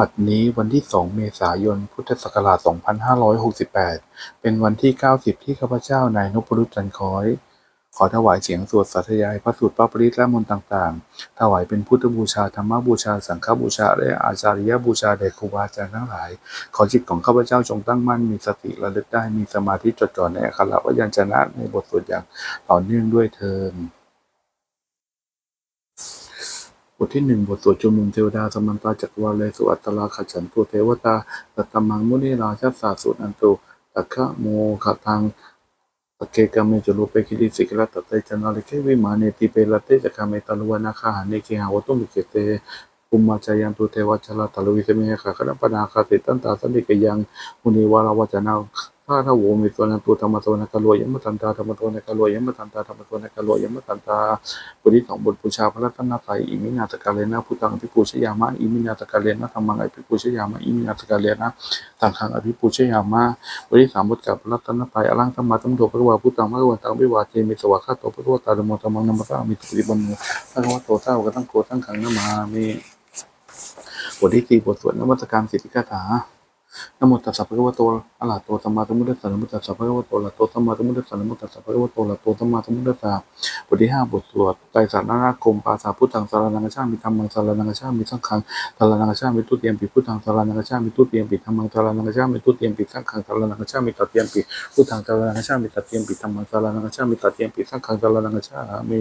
บัดนี้วันที่ 2 เมษายน พุทธศักราช 2568 เป็นวันที่ 90 ที่ข้าพเจ้านายนพรุตจันคอย ขอถวายเสียงสวดสาธยายพระสูตรพระปริตและมนต์ต่างๆ ถวายเป็นพุทธบูชา ธรรมบูชา สังฆบูชา และอาจาริยบูชาแด่ครูบาอาจารย์ทั้งหลาย ขอจิตของข้าพเจ้าจงตั้งมั่น มีสติระลึกได้ มีสมาธิจดจ่อในอักขระวยัญชนะในบทสวดอย่างต่อเนื่องด้วยเทิน บทที่หนึ่งบทสวดชุมนุมเทวดาสมันตาจักรวาลเลสุอัตตลาขจันตุเทวตาตัตตมังมุนีราชัสสาสุนันตุตัคะโมขะทังตะเกกามจโลเปคิริสิกละตะเตจันาลิเควิมาเนติเปลเตจักามตาลุวนาคาหานิเคหาวตุมิเกเตปุมมาจายันตุเทวชลาตาลุวิเสเมขะคณปนาคาติตันตาสันติกยังมุนีวาราวจนา ข้าทาโวมิสวนันตุธรรมสวนกะโลยมตันตาธรรมสวนกะโลยมตันตาธรรมสวนกะโลยมตันตาบทที่สองบทบูชาพระรัตนตรัยอิมินาตกาเลนะพุทธังอภิปูชยามะอิมินาตกาเลนะธรรมังอภิปูชยามะอิมินาตกาเลนะสังฆังอภิปูชยามะบทที่สามบทกับพระรัตนตรัยอลังธรรมะธรรมโตพระวาพุทธังพระวันตังวิวาเทมิสวะคาโตพระวตาธรรมธรรมังนัมมะสามิตุติบันโนพระวะโตเจ้ากตังโกตั้งขังนมามิบทที่สี่บทสวดนมัสการสิทธิกถา นะโมตัสสะภะคะวะโตอะระหะโตสัมมาสัมพุทธัสสะนะโมตัสสะภะคะวะโตอะระหะโตสัมมาสัมพุทธัสสะนะโมตัสสะภะคะวะโตอะระหะโตสัมมาสัมพุทธัสสะบทที่ห้าบทสวดไตรสารณคมปาสาพุทธังสารนังชามิธรรมังสารนังชามิสังฆังสารนังชามิตุเตียมปิพุทธังสารนังชามิตุเตียมปิธรรมังสารนังชามิตุเตียมปิสังฆังสารนังชามิตัดเตียมปิพุทธังสารนังชามิตัดเตียมปิธรรมังสารนังชามิตัดเตียมปิสังฆังสารนังชามิ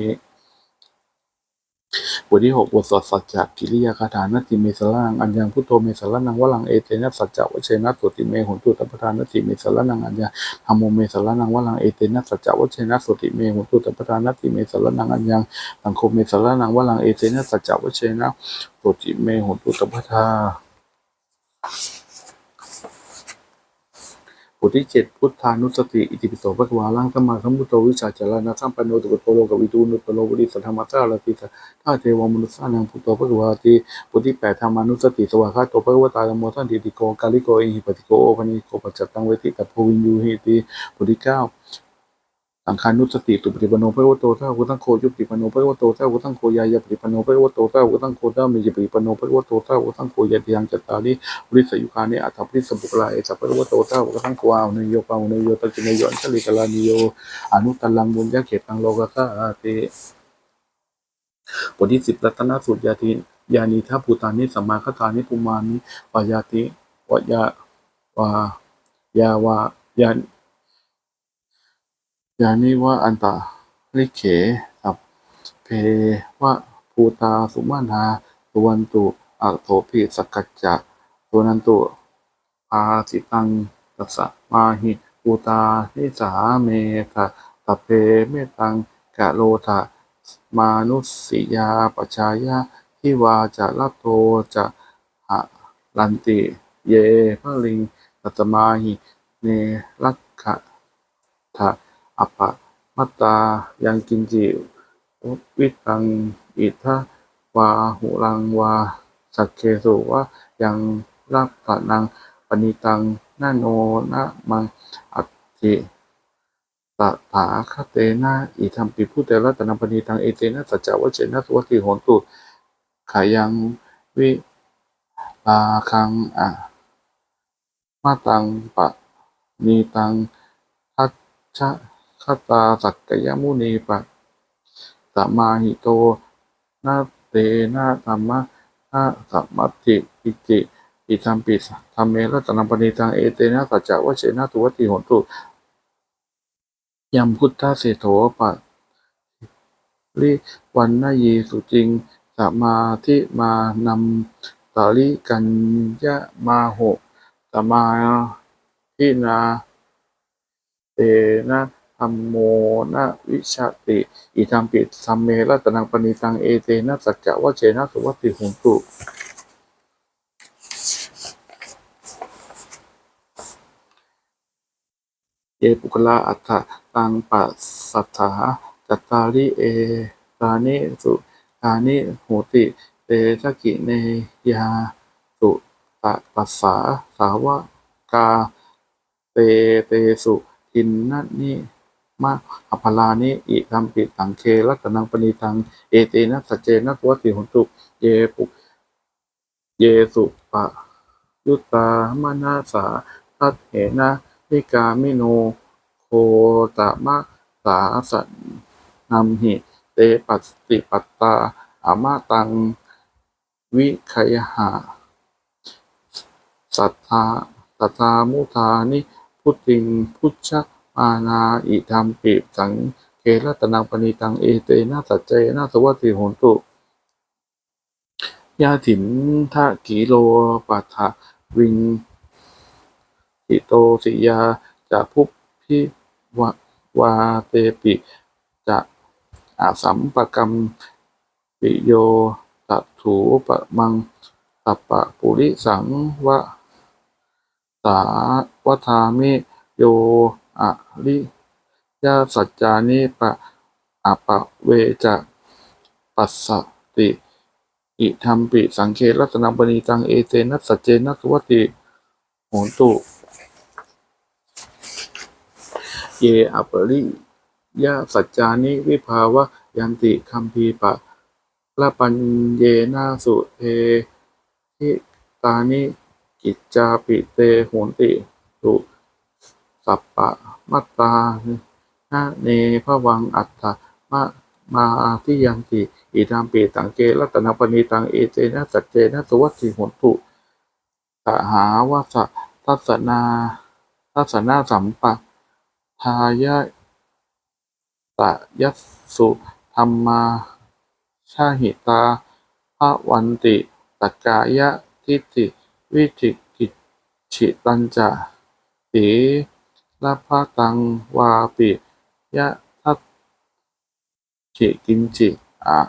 บทที่หกบทสวดสัจจกิริยาคาถานติเมสลังอัญญังพุทโธเมสลนังวลังเอเตนะสัจจะวเชนะสุติเมหุนตุตัปทานติเมสลนังอัญญังธรรมโมเมสลนังวลังเอเตนะสัจจะวเชนะสุติเมหุนตุตัปทานติเมสลนังอัญญังสังโฆเมสลนังวลังเอเตนะสัจจะวเชนะสุติเมหุนตุตัปทา ทที่เจ็ดพุทธานุสติอิติปิโสภควาลังสมมาสัมพุทโธวิชาจารณะสัมปันโนตุกโตโลกวิตูนุตโลวิสัทธรรมะตาลติสท่าเทวมนุสานังพุทโธภควาติบทที่แปดธรรมานุสติสวากาโตภควตาธรรมโมทันติติโกกาลิโกอิหิปติโกโอปนิโกปัจจตังเวทิตัพพวินยูหิติบทที่เก้า สังขานุสติตุปฏิปโนภควโตท่าวุตังโคยุปฏิปโนภควโตท่าวุตังโคยายาปฏิปโนภควโตท่าวุตังโคเดามิยปฏิปโนภควโตท่าวุตังโคยะติยังจัตตาริบริสยุคานิอัตถปริสบุกลาเอสัพพะวโตเต้าก็ทั้งกวาวเนยโยปาวเนยโยตัจเนโยอัญชลิกลานิโยอนุตัลลังบุญญาเขตังโลกะตาเตบทที่สิบรัตนสูตรยาติยานีทัพภูตานิสัมมาคตานิปุมานิวายาติวยาวายาวายา ยานิวะอันตาลิเขสัพเพวะภูตาสุมานาตุวันตุอัโถปิสกัจจะตัวนันตุภาสิตังตัสสะมาหิปูตานิสาเมทะตะเพเมตังกะโลทะมานุสิยาปชายาทิวาจะลัตโตจะหะลันติ เยพะลิงตัตมาหิ เนรักขะทะ อปะมัตตายังกินจิวิตังอิทะวาหุรังวา สักเคสุวะยังรักปะนังปณิตังนาโนนะมังอัตติตถาคเตนะอิธรรมปิพุเตระตนังปณิตังเอเตนะสัจจวัชเชนะสุวัติโหนตุขายังวิลาคังอะมาตังปะนีตังทัชชะ คตาสักกยมุนีปะสมาหิโตนาเตนะธรรมะถ้าสัมมัติปิจิอิทัมปิธรรมเมรัตนังปณิตังเอเตนะสัจจวะเชนะตุวติโหนตุยัมพุทธเสโถปะลิวันนายีสุจริงสมาธิมานำตาลิกัญญะมาโหสมาทินาเตนะ มโมนะวิชติ อิทัมปิสัมเมรัตนังปณิตังเอเตนะสัจจะวะเชนะสุวัติโหนตุเยปุคลาอัฏฐตังปัสสัทธาจัตตาริเอตานิสุตานิโหติเตชะกิเนยาสุตะปัสสาสาวกาเตเตสุทินนันิ มะอภลานิอิธรรมปิตังเครัตนังปณิตัง เอเตนะสัจเจนะวัติโหนตุเยปุเยสุปะยุตามานาสาทัตเหนะนิกามิโนโคตมะสาสันนัมหิเตปัสติปัตตาอามาตัง วิคยหะสัทธาสัทธามุทานิพุทธิงพุช ฌมานาอิธรรมปิสังเครัตนังปณิตังเอเตนะสัจเจนะสวัสติโหนตุยาถินทะกีโลปัฏฐวิงหิโตสิยาจะพุพิวะวาเตปิจะอาสัมปกรรมปิโยตัถูปะมังตัปปะปุริสังวะสาวทามิโย อะริยสัจจานิปะอะปะเวจะปัสสติอิทัมปิสังเครัตนังปณีตังเอเตนะสัจเจนะสุวัติโหนตุ เยอปริยาสัจจานิวิภาวะยันติคัมภีปะละปัญเยนาสุเททิตานิกิจจาปิเตโหนติตุ สัปปะมัตตานะเนภวังอัตถมะมาทิยันติอิทัมปิตังเกรัตนปณีตังเอเจนะสัจเจนะสุวัตถิหนตุสหาวาสทัศนาทัศนาสัมปะทายะตะยัสสุธรรมาชาหิตาภวันติตกายะทิฏิวิจิกิจฉิตัญจะติ ลพะตังวาปิยะทัตถิกินจิอะ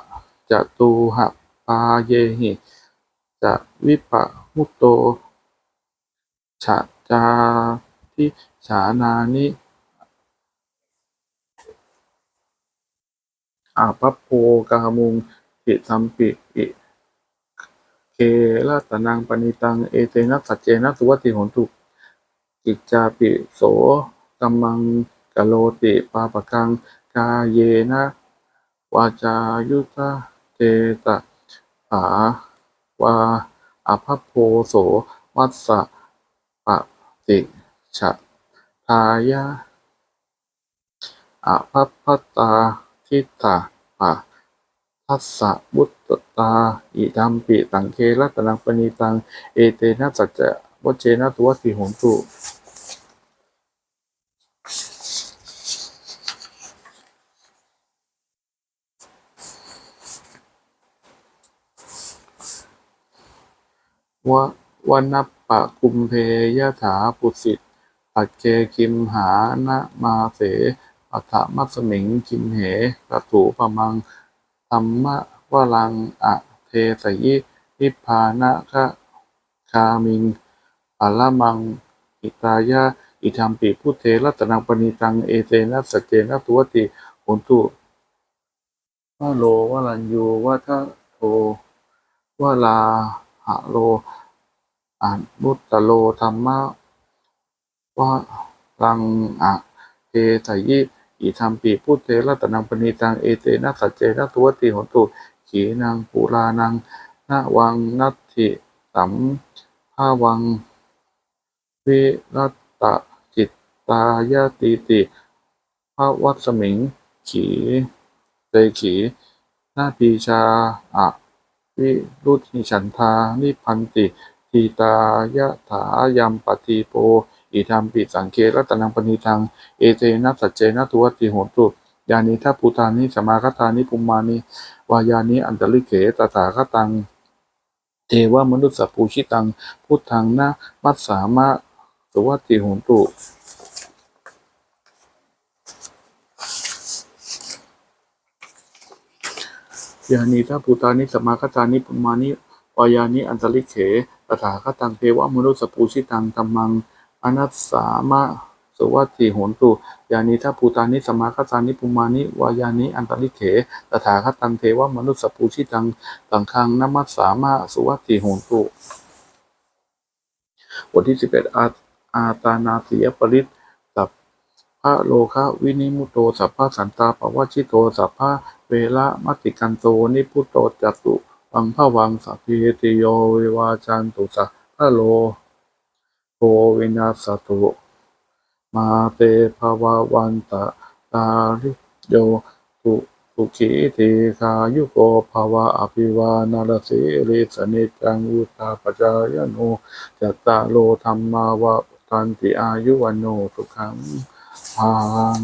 จะตูหะปาเยหิจะวิปะมุตโตฉะจาทิฉานานิอาภัพโพกามุงติสัมปิอิเคละตะนังปณิตัง เอเตนะสัจเจนะสุวัติหนตุ กิจจาปิโสกัมมังกโลติปาปะกังกาเยนะวาจายุตะเตตะหาวาอาภัพโพโสวัสสะปะติฉะทายะอภัพพตาทิตาปะทัสสะบุตตตาอิธัมปิตังเครัตนังปณีตัง เอเตนะสัจจะ วเจนะตัวสีหนตุวะวันนัปปะกุมเพยะถาปุสิตปัจเจคิมหานะมาเสอัฏฐมัสมิงคิมเหกะถูปะมังธรรมะวรังอะเทสยินิพพานะคะคามิง ปัละมัง อิตายะ อิทัมปิพุทเทรัตนังปณิตัง เอเตนะสจเจนะตุวติโหนตุวะโลวะลันยูวะทะโทวะลาหะโลอะนุตตโลธรรมะวะรังอะเทสยิอิทัมปีพุทเทรัตนังปณีตังเอเตนะสัจเจนะทุวติโหนตุขีนังปุรานังนาวังนัตถิสัมภาวัง วิรัตตจิตตายาติติภาวัสมิง ขีเตขีนาปีชาอะวิรุธิฉันทานิพันติทีตายะถายัมปฏิโปอิทัมปิสังเครัตนังปณีทัง เอเจนะสัจเจนะตุวัติโหตุยานิทัพพุทานิสมาคตานิปุมมานิวายานิอันตริเขตถาคตัง เทวมนุสสปูชิตัง พุทธังนะมัสสามะ สุวัติโหนตุยานิทัพพุทานิสมาคตานิปุมานิวายานิอันตริเขตถาคตังเทวมนุสสปูชิตังธรรมังอนัสสามะสุวัตถิโหนตุยานิทัพภูตานิสมาคตานิปุมานิวายานิอันตริเขตถาคตังเทวมนุสสปูชิตังตังคังนัมัสสามะสุวัตถิโหนตุบทที่สิบเอ็ดอา อาตานาสียปริตสัพพะโลคะวินิมุตโตสัพพะสันตาปวชิโตสัพพะเวละมัติกันโตนิพุตโตจตุวังพะวังสัพพิติโยวิวาจันตุสัพพะโลโควินาสตุมาเตภวะวันตะตาลิโยตุสุขีทีคายุโกภวะอภิวานารสีริสนิจังอุตาปจายโนจัตตาโลธรรมาวะ ตันติอายุวันโนสุขังพัง